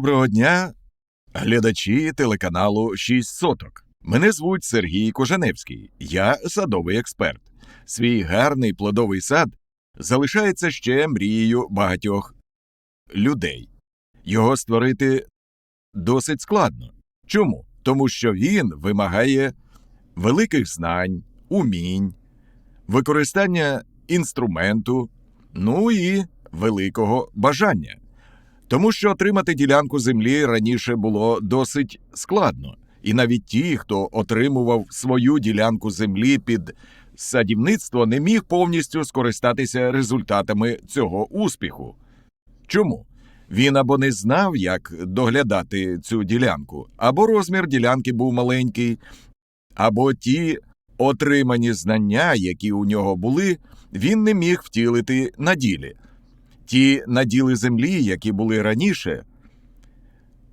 Доброго дня, глядачі телеканалу «6 соток. Мене звуть Сергій Кожаневський. Я садовий експерт. Свій гарний плодовий сад залишається ще мрією багатьох людей. Його створити досить складно. Чому? Тому що він вимагає великих знань, умінь, використання інструменту, ну і великого бажання. Тому що отримати ділянку землі раніше було досить складно, і навіть ті, хто отримував свою ділянку землі під садівництво, не міг повністю скористатися результатами цього успіху. Чому? Він або не знав, як доглядати цю ділянку, або розмір ділянки був маленький, або ті отримані знання, які у нього були, він не міг втілити на ділі. Ті наділи землі, які були раніше,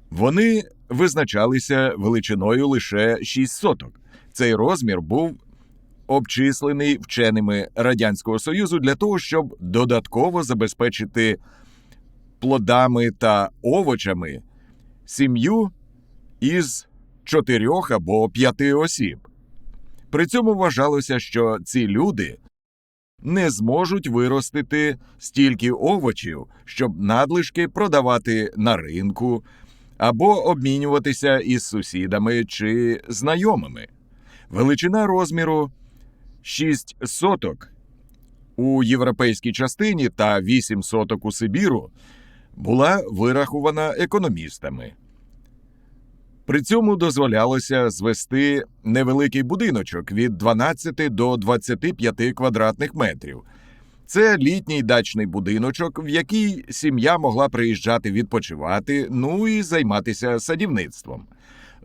вони визначалися величиною лише 6 соток. Цей розмір був обчислений вченими Радянського Союзу для того, щоб додатково забезпечити плодами та овочами сім'ю із чотирьох або п'яти осіб. При цьому вважалося, що ці люди не зможуть виростити стільки овочів, щоб надлишки продавати на ринку або обмінюватися із сусідами чи знайомими. Величина розміру 6 соток у європейській частині та 8 соток у Сибіру була вирахована економістами. При цьому дозволялося звести невеликий будиночок від 12 до 25 квадратних метрів. Це літній дачний будиночок, в який сім'я могла приїжджати відпочивати, ну і займатися садівництвом.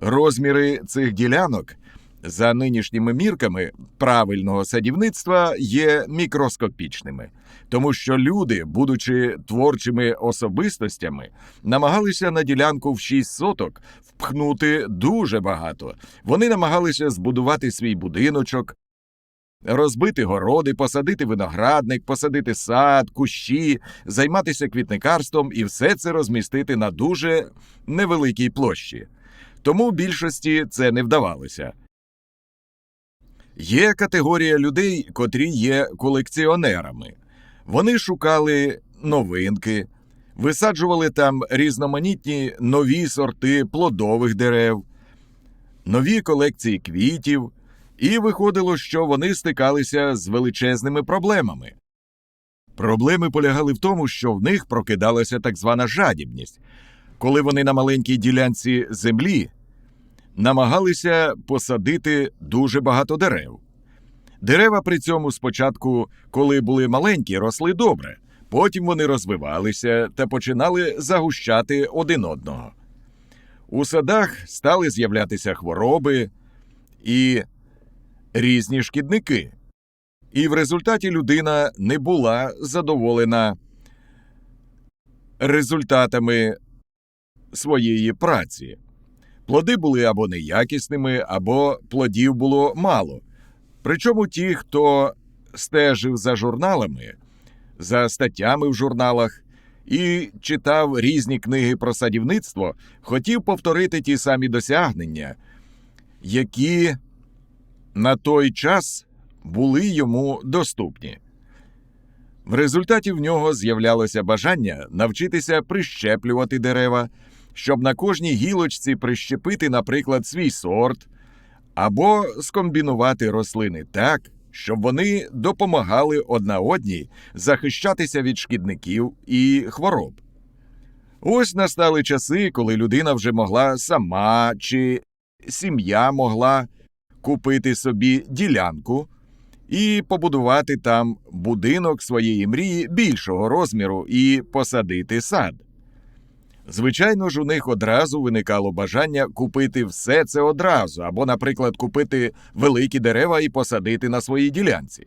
Розміри цих ділянок за нинішніми мірками правильного садівництва є мікроскопічними, тому що люди, будучи творчими особистостями, намагалися на ділянку в 6 соток впхнути дуже багато. Вони намагалися збудувати свій будиночок, розбити городи, посадити виноградник, посадити сад, кущі, займатися квітникарством і все це розмістити на дуже невеликій площі. Тому більшості це не вдавалося. Є категорія людей, котрі є колекціонерами. Вони шукали новинки, висаджували там різноманітні нові сорти плодових дерев, нові колекції квітів, і виходило, що вони стикалися з величезними проблемами. Проблеми полягали в тому, що в них прокидалася так звана жадібність, коли вони на маленькій ділянці землі намагалися посадити дуже багато дерев. Дерева при цьому спочатку, коли були маленькі, росли добре, потім вони розвивалися та починали загущати один одного. У садах стали з'являтися хвороби і різні шкідники. І в результаті людина не була задоволена результатами своєї праці. Плоди були або неякісними, або плодів було мало. Причому ті, хто стежив за журналами, за статтями в журналах і читав різні книги про садівництво, хотів повторити ті самі досягнення, які на той час були йому доступні. В результаті в нього з'являлося бажання навчитися прищеплювати дерева, щоб на кожній гілочці прищепити, наприклад, свій сорт, або скомбінувати рослини так, щоб вони допомагали одна одній захищатися від шкідників і хвороб. Ось настали часи, коли людина вже могла сама чи сім'я могла купити собі ділянку і побудувати там будинок своєї мрії більшого розміру і посадити сад. Звичайно ж, у них одразу виникало бажання купити все це одразу, або, наприклад, купити великі дерева і посадити на своїй ділянці.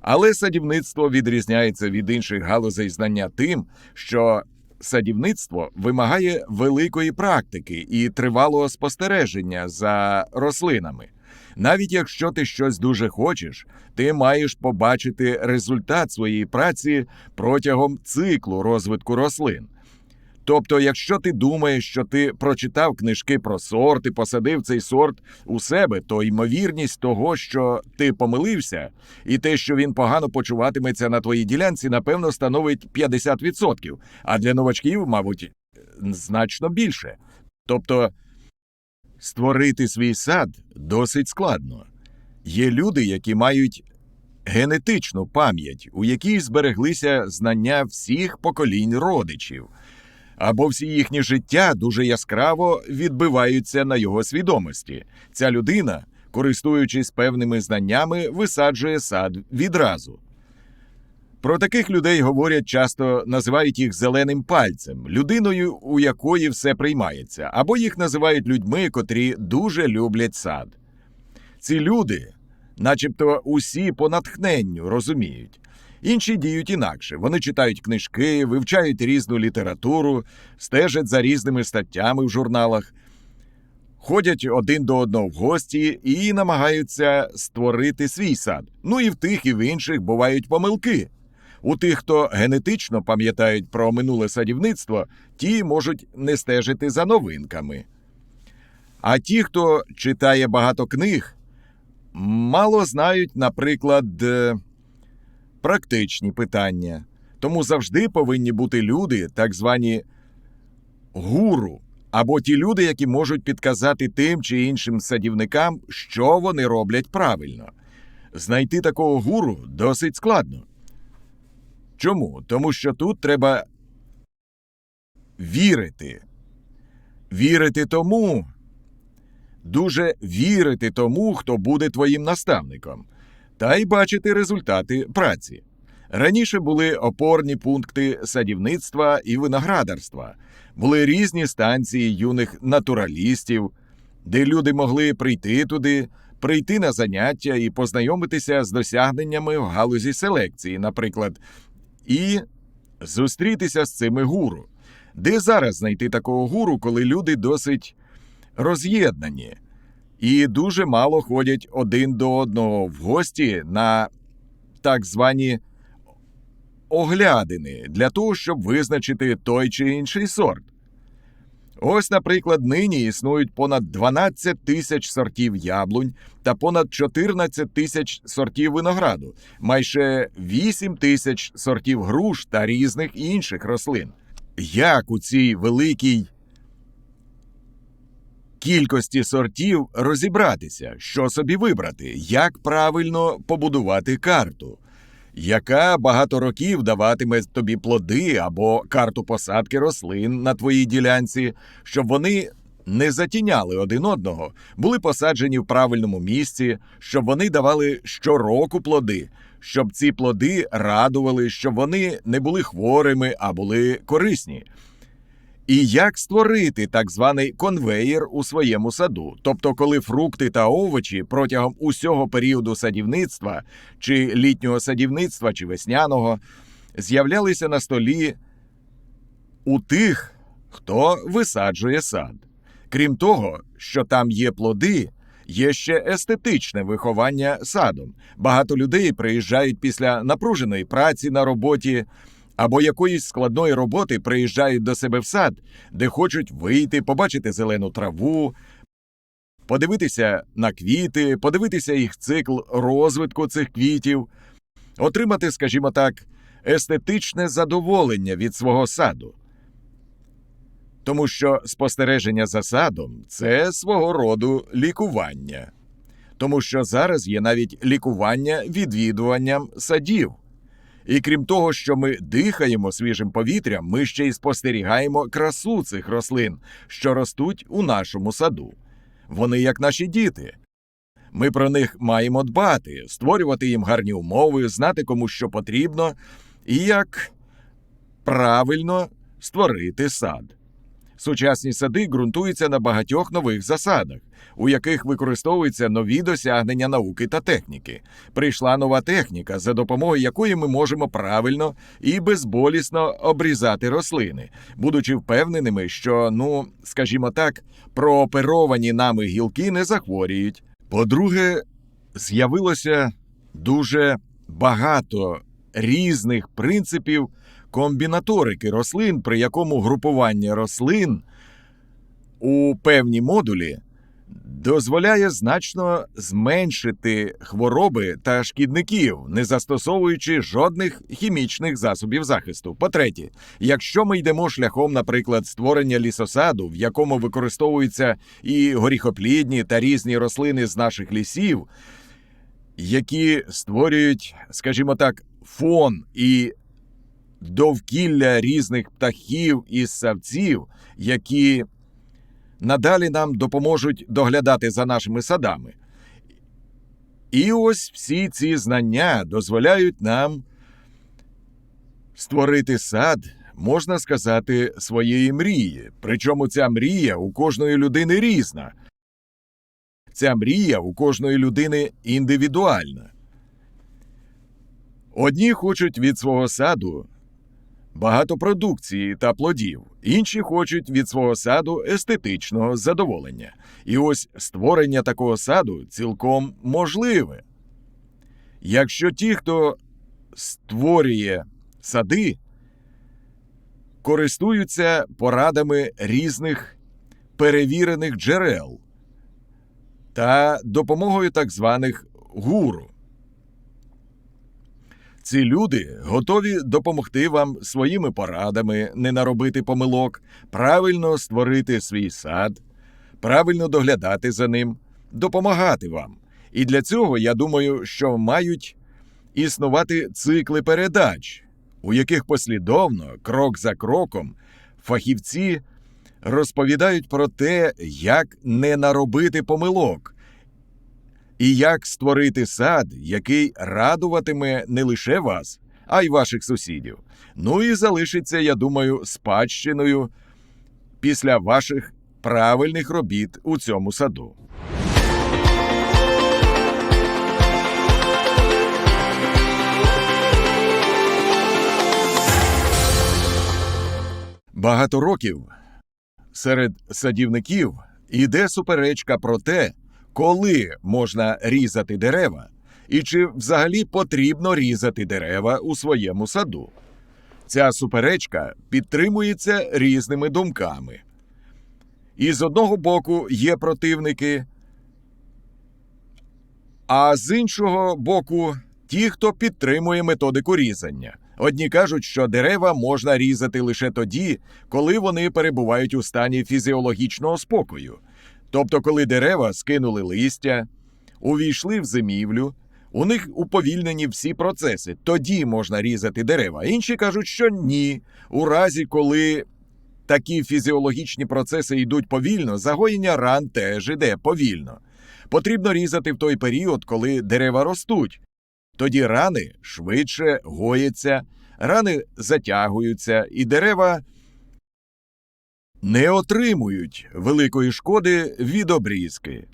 Але садівництво відрізняється від інших галузей знання тим, що садівництво вимагає великої практики і тривалого спостереження за рослинами. Навіть якщо ти щось дуже хочеш, ти маєш побачити результат своєї праці протягом циклу розвитку рослин. Тобто, якщо ти думаєш, що ти прочитав книжки про сорт і посадив цей сорт у себе, то ймовірність того, що ти помилився, і те, що він погано почуватиметься на твоїй ділянці, напевно, становить 50%, а для новачків, мабуть, значно більше. Тобто, створити свій сад досить складно. Є люди, які мають генетичну пам'ять, у якій збереглися знання всіх поколінь родичів, або всі їхні життя дуже яскраво відбиваються на його свідомості. Ця людина, користуючись певними знаннями, висаджує сад відразу. Про таких людей говорять часто, називають їх зеленим пальцем, людиною, у якої все приймається, або їх називають людьми, котрі дуже люблять сад. Ці люди, начебто, усі по натхненню розуміють. Інші діють інакше. Вони читають книжки, вивчають різну літературу, стежать за різними статтями в журналах, ходять один до одного в гості і намагаються створити свій сад. Ну і в тих, і в інших бувають помилки. У тих, хто генетично пам'ятають про минуле садівництво, ті можуть не стежити за новинками. А ті, хто читає багато книг, мало знають, наприклад, е, практичні питання. Тому завжди повинні бути люди, так звані гуру, або ті люди, які можуть підказати тим чи іншим садівникам, що вони роблять правильно. Знайти такого гуру досить складно. Чому? Тому що тут треба вірити. Вірити тому, дуже вірити тому, хто буде твоїм наставником, та й бачити результати праці. Раніше були опорні пункти садівництва і виноградарства, були різні станції юних натуралістів, де люди могли прийти туди, прийти на заняття і познайомитися з досягненнями в галузі селекції, наприклад, і зустрітися з цими гуру. Де зараз знайти такого гуру, коли люди досить роз'єднані і дуже мало ходять один до одного в гості на так звані оглядини для того, щоб визначити той чи інший сорт. Ось, наприклад, нині існують понад 12 тисяч сортів яблунь та понад 14 тисяч сортів винограду, майже 8 тисяч сортів груш та різних інших рослин. Як у цій великій кількості сортів розібратися, що собі вибрати, як правильно побудувати карту, яка багато років даватиме тобі плоди або карту посадки рослин на твоїй ділянці, щоб вони не затіняли один одного, були посаджені в правильному місці, щоб вони давали щороку плоди, щоб ці плоди радували, щоб вони не були хворими, а були корисні. І як створити так званий конвеєр у своєму саду, тобто, коли фрукти та овочі протягом усього періоду садівництва, чи літнього садівництва, чи весняного, з'являлися на столі у тих, хто висаджує сад. Крім того, що там є плоди, є ще естетичне виховання садом. Багато людей приїжджають після напруженої праці на роботі або якоїсь складної роботи приїжджають до себе в сад, де хочуть вийти, побачити зелену траву, подивитися на квіти, подивитися їх цикл розвитку цих квітів, отримати, скажімо так, естетичне задоволення від свого саду. Тому що спостереження за садом це свого роду лікування. Тому що зараз є навіть лікування відвідуванням садів. І крім того, що ми дихаємо свіжим повітрям, ми ще й спостерігаємо красу цих рослин, що ростуть у нашому саду. Вони як наші діти. Ми про них маємо дбати, створювати їм гарні умови, знати кому що потрібно, і як правильно створити сад. Сучасні сади ґрунтуються на багатьох нових засадах, у яких використовуються нові досягнення науки та техніки. Прийшла нова техніка, за допомогою якої ми можемо правильно і безболісно обрізати рослини, будучи впевненими, що, ну скажімо так, прооперовані нами гілки не захворіють. По-друге, з'явилося дуже багато різних принципів комбінаторики рослин, при якому групування рослин у певні модулі дозволяє значно зменшити хвороби та шкідників, не застосовуючи жодних хімічних засобів захисту. По-третє, якщо ми йдемо шляхом, наприклад, створення лісосаду, в якому використовуються і горіхоплідні та різні рослини з наших лісів, які створюють, скажімо так, фон і довкілля різних птахів і ссавців, які надалі нам допоможуть доглядати за нашими садами. І ось всі ці знання дозволяють нам створити сад, можна сказати, своєї мрії. Причому ця мрія у кожної людини різна. Ця мрія у кожної людини індивідуальна. Одні хочуть від свого саду багато продукції та плодів, інші хочуть від свого саду естетичного задоволення. І ось створення такого саду цілком можливе. Якщо ті, хто створює сади, користуються порадами різних перевірених джерел та допомогою так званих гуру. Ці люди готові допомогти вам своїми порадами не наробити помилок, правильно створити свій сад, правильно доглядати за ним, допомагати вам. І для цього я думаю, що мають існувати цикли передач, у яких послідовно, крок за кроком, фахівці розповідають про те, як не наробити помилок, і як створити сад, який радуватиме не лише вас, а й ваших сусідів. Ну і залишиться, я думаю, спадщиною після ваших правильних робіт у цьому саду. Багато років серед садівників іде суперечка про те, коли можна різати дерева, і чи взагалі потрібно різати дерева у своєму саду. Ця суперечка підтримується різними думками. І з одного боку є противники, а з іншого боку ті, хто підтримує методику різання. Одні кажуть, що дерева можна різати лише тоді, коли вони перебувають у стані фізіологічного спокою. Тобто, коли дерева скинули листя, увійшли в зимівлю, у них уповільнені всі процеси, тоді можна різати дерева. Інші кажуть, що ні. У разі, коли такі фізіологічні процеси йдуть повільно, загоєння ран теж іде повільно. Потрібно різати в той період, коли дерева ростуть. Тоді рани швидше гояться, рани затягуються, і дерева не отримують великої шкоди від обрізки.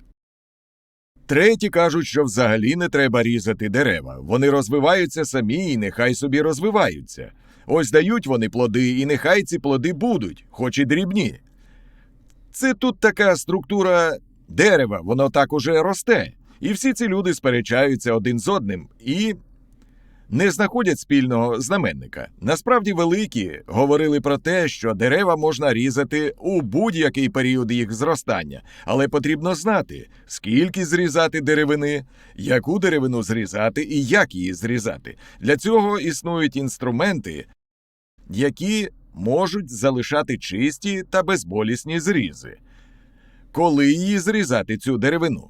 Треті кажуть, що взагалі не треба різати дерева. Вони розвиваються самі і нехай собі розвиваються. Ось дають вони плоди, і нехай ці плоди будуть, хоч і дрібні. Це тут така структура дерева, воно так уже росте. І всі ці люди сперечаються один з одним і не знаходять спільного знаменника. Насправді великі говорили про те, що дерева можна різати у будь-який період їх зростання, але потрібно знати, скільки зрізати деревини, яку деревину зрізати і як її зрізати. Для цього існують інструменти, які можуть залишати чисті та безболісні зрізи. Коли її зрізати цю деревину?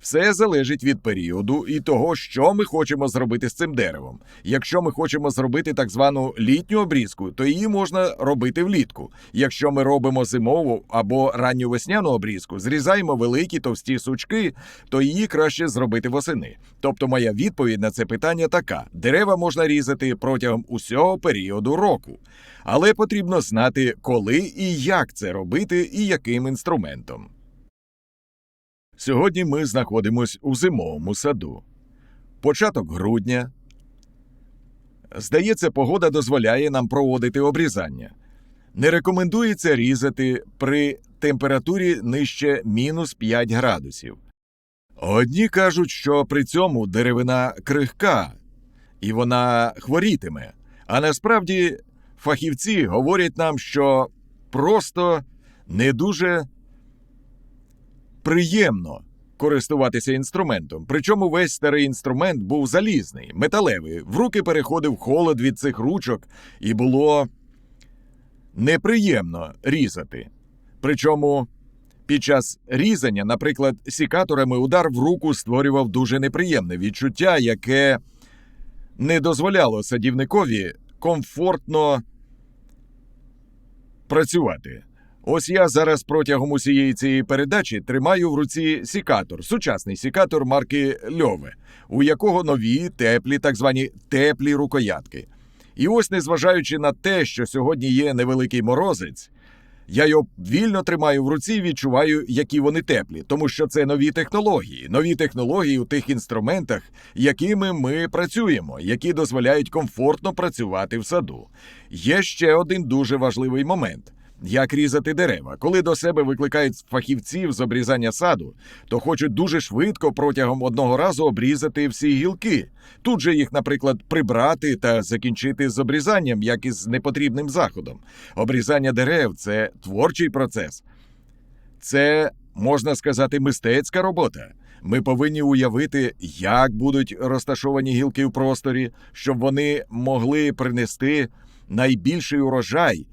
Все залежить від періоду і того, що ми хочемо зробити з цим деревом. Якщо ми хочемо зробити так звану літню обрізку, то її можна робити влітку. Якщо ми робимо зимову або ранню весняну обрізку, зрізаємо великі товсті сучки, то її краще зробити восени. Тобто, моя відповідь на це питання така: дерева можна різати протягом усього періоду року, але потрібно знати, коли і як це робити, і яким інструментом. Сьогодні ми знаходимось у зимовому саду. Початок грудня. Здається, погода дозволяє нам проводити обрізання. Не рекомендується різати при температурі нижче мінус 5 градусів. Одні кажуть, що при цьому деревина крихка і вона хворітиме, а насправді фахівці говорять нам, що просто не дуже приємно користуватися інструментом. Причому весь старий інструмент був залізний, металевий. В руки переходив холод від цих ручок, і було неприємно різати. Причому під час різання, наприклад, сікаторами удар в руку створював дуже неприємне відчуття, яке не дозволяло садівникові комфортно працювати. Ось я зараз протягом усієї цієї передачі тримаю в руці сікатор, сучасний сікатор марки Льове, у якого нові теплі, так звані теплі рукоятки. І ось, незважаючи на те, що сьогодні є невеликий морозець, я його вільно тримаю в руці і відчуваю, які вони теплі, тому що це нові технології, нові технології у тих інструментах, якими ми працюємо, які дозволяють комфортно працювати в саду. Є ще один дуже важливий момент. Як різати дерева. Коли до себе викликають фахівців з обрізання саду, то хочуть дуже швидко протягом одного разу обрізати всі гілки. Тут же їх, наприклад, прибрати та закінчити з обрізанням, як і з непотрібним заходом. Обрізання дерев це творчий процес. Це, можна сказати, мистецька робота. Ми повинні уявити, як будуть розташовані гілки в просторі, щоб вони могли принести найбільший урожай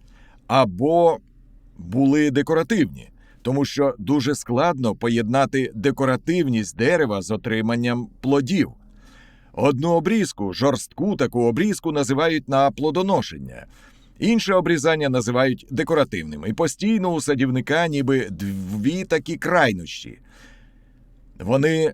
або були декоративні, тому що дуже складно поєднати декоративність дерева з отриманням плодів. Одну обрізку, жорстку таку обрізку називають на плодоношення. Інше обрізання називають декоративним. І постійно у садівника ніби дві такі крайнощі. Вони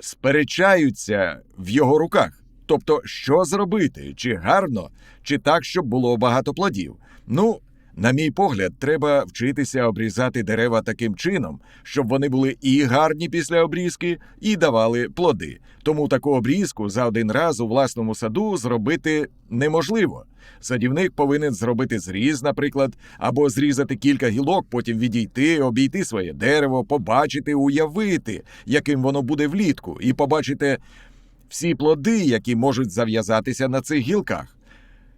сперечаються в його руках. Тобто, що зробити, чи гарно, чи так, щоб було багато плодів. Ну, на мій погляд, треба вчитися обрізати дерева таким чином, щоб вони були і гарні після обрізки, і давали плоди. Тому таку обрізку за один раз у власному саду зробити неможливо. Садівник повинен зробити зріз, наприклад, або зрізати кілька гілок, потім відійти, обійти своє дерево, побачити, уявити, яким воно буде влітку, і побачити всі плоди, які можуть зав'язатися на цих гілках.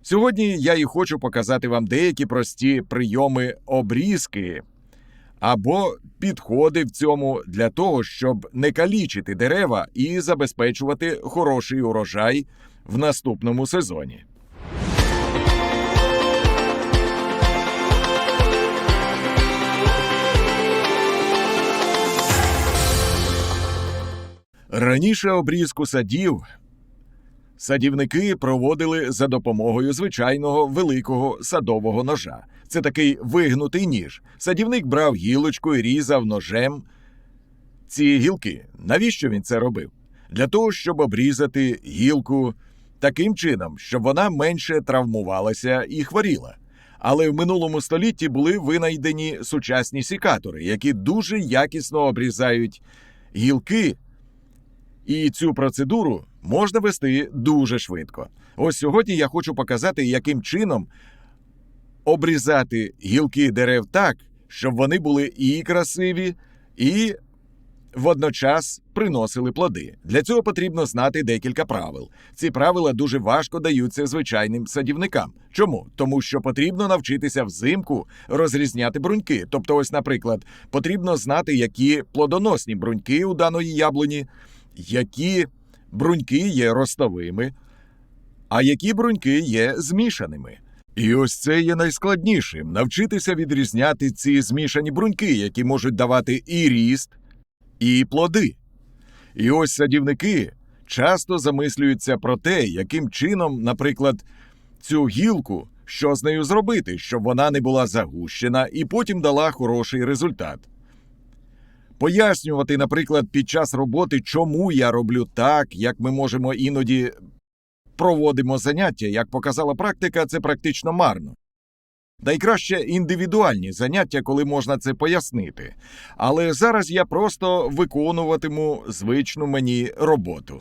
Сьогодні я і хочу показати вам деякі прості прийоми обрізки або підходи в цьому для того, щоб не калічити дерева і забезпечувати хороший урожай в наступному сезоні. Раніше обрізку садів Садівники проводили за допомогою звичайного великого садового ножа. Це такий вигнутий ніж. Садівник брав гілочку і різав ножем ці гілки. Навіщо він це робив? Для того, щоб обрізати гілку таким чином, щоб вона менше травмувалася і хворіла. Але в минулому столітті були винайдені сучасні сікатори, які дуже якісно обрізають гілки. І цю процедуру можна вести дуже швидко. Ось сьогодні я хочу показати, яким чином обрізати гілки дерев так, щоб вони були і красиві, і водночас приносили плоди. Для цього потрібно знати декілька правил. Ці правила дуже важко даються звичайним садівникам. Чому? Тому що потрібно навчитися взимку розрізняти бруньки. Тобто, ось, наприклад, потрібно знати, які плодоносні бруньки у даної яблуні, які бруньки є ростовими, а які бруньки є змішаними. І ось це є найскладнішим навчитися відрізняти ці змішані бруньки, які можуть давати і ріст, і плоди. І ось садівники часто замислюються про те, яким чином, наприклад, цю гілку, що з нею зробити, щоб вона не була загущена і потім дала хороший результат. Пояснювати, наприклад, під час роботи, чому я роблю так, як ми можемо іноді проводимо заняття, як показала практика, це практично марно. Найкраще індивідуальні заняття, коли можна це пояснити. Але зараз я просто виконуватиму звичну мені роботу.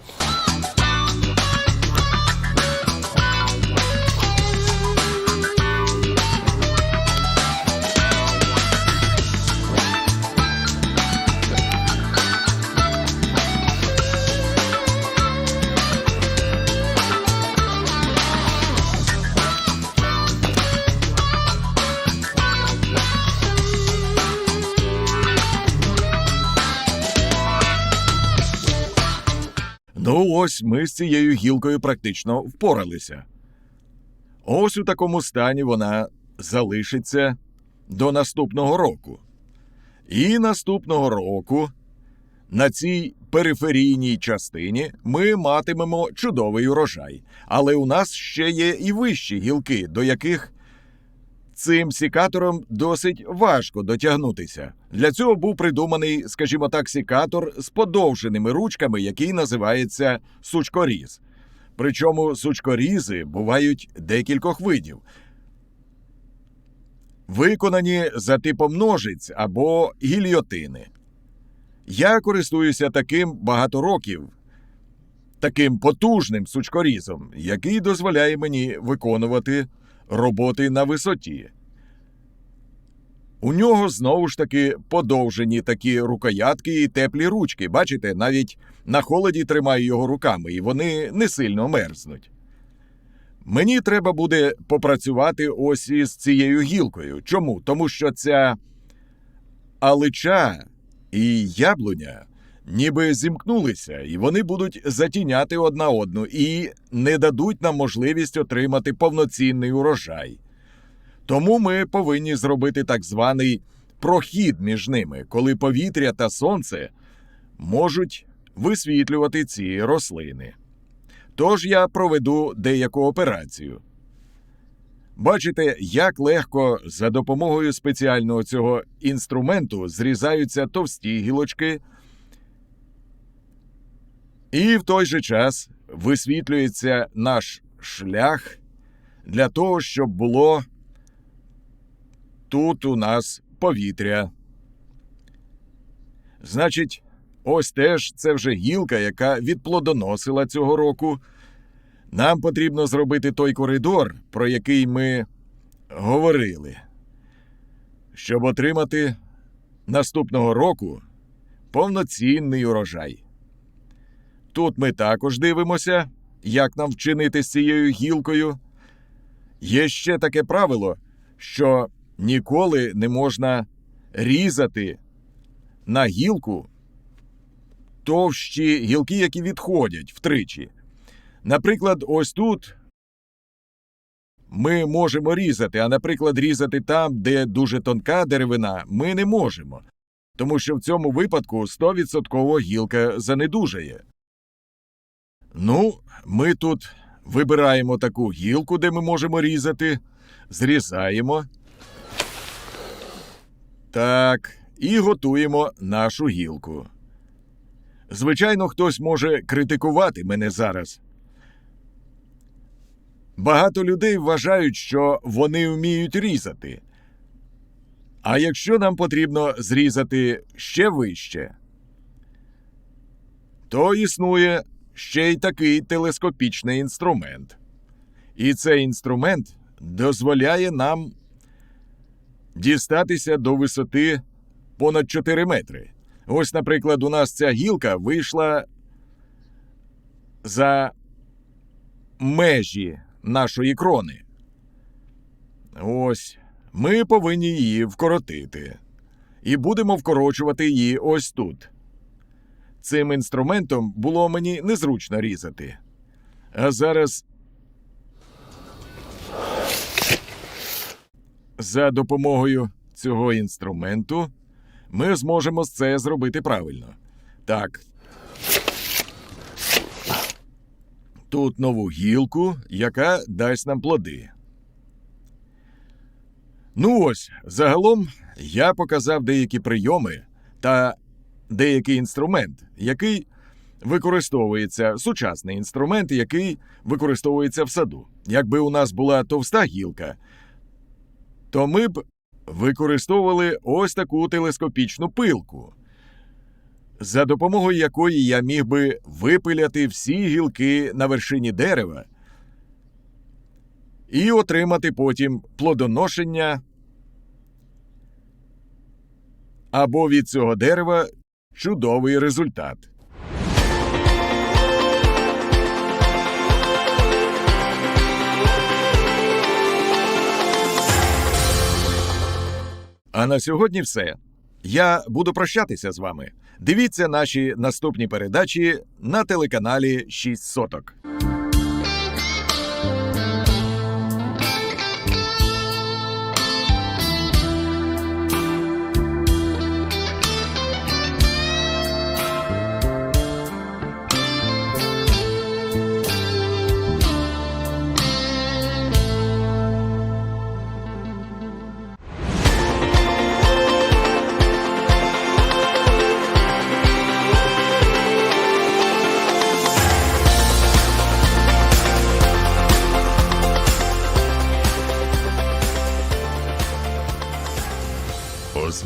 Ось ми з цією гілкою практично впоралися. Ось у такому стані вона залишиться до наступного року. І наступного року на цій периферійній частині ми матимемо чудовий урожай. Але у нас ще є і вищі гілки, до яких цим сікатором досить важко дотягнутися. Для цього був придуманий, скажімо так, сікатор з подовженими ручками, який називається сучкоріз. Причому сучкорізи бувають декількох видів. Виконані за типом ножиць або гільйотини. Я користуюся таким багато років, таким потужним сучкорізом, який дозволяє мені виконувати роботи на висоті. У нього знову ж таки подовжені такі рукоятки і теплі ручки. Бачите, навіть на холоді тримаю його руками, і вони не сильно мерзнуть. Мені треба буде попрацювати ось із цією гілкою. Чому? Тому що ця алича і яблуня ніби зімкнулися, і вони будуть затіняти одна одну і не дадуть нам можливість отримати повноцінний урожай. Тому ми повинні зробити так званий прохід між ними, коли повітря та сонце можуть висвітлювати ці рослини. Тож я проведу деяку операцію. Бачите, як легко за допомогою спеціального цього інструменту зрізаються товсті гілочки, і в той же час висвітлюється наш шлях для того, щоб було тут у нас повітря. Значить, ось теж це вже гілка, яка відплодоносила цього року. Нам потрібно зробити той коридор, про який ми говорили, щоб отримати наступного року повноцінний урожай. Тут ми також дивимося, як нам вчинити з цією гілкою. Є ще таке правило, що ніколи не можна різати на гілку товщі гілки, які відходять втричі. Наприклад, ось тут ми можемо різати, а наприклад, різати там, де дуже тонка деревина, ми не можемо, тому що в цьому випадку 100% гілка занедужає. Ну, ми тут вибираємо таку гілку, де ми можемо різати, зрізаємо. Так, і готуємо нашу гілку. Звичайно, хтось може критикувати мене зараз. Багато людей вважають, що вони вміють різати. А якщо нам потрібно зрізати ще вище, то існує ще й такий телескопічний інструмент. І цей інструмент дозволяє нам дістатися до висоти понад 4 метри. Ось, наприклад, у нас ця гілка вийшла за межі нашої крони. Ось ми повинні її вкоротити. І будемо вкорочувати її ось тут. Цим інструментом було мені незручно різати. А зараз. За допомогою цього інструменту ми зможемо це зробити правильно. Так. Тут нову гілку, яка дасть нам плоди. Ну ось, загалом я показав деякі прийоми та деякий інструмент, який використовується, сучасний інструмент, який використовується в саду. Якби у нас була товста гілка, то ми б використовували ось таку телескопічну пилку, за допомогою якої я міг би випиляти всі гілки на вершині дерева і отримати потім плодоношення або від цього дерева чудовий результат. А на сьогодні все. Я буду прощатися з вами. Дивіться наші наступні передачі на телеканалі 6 соток.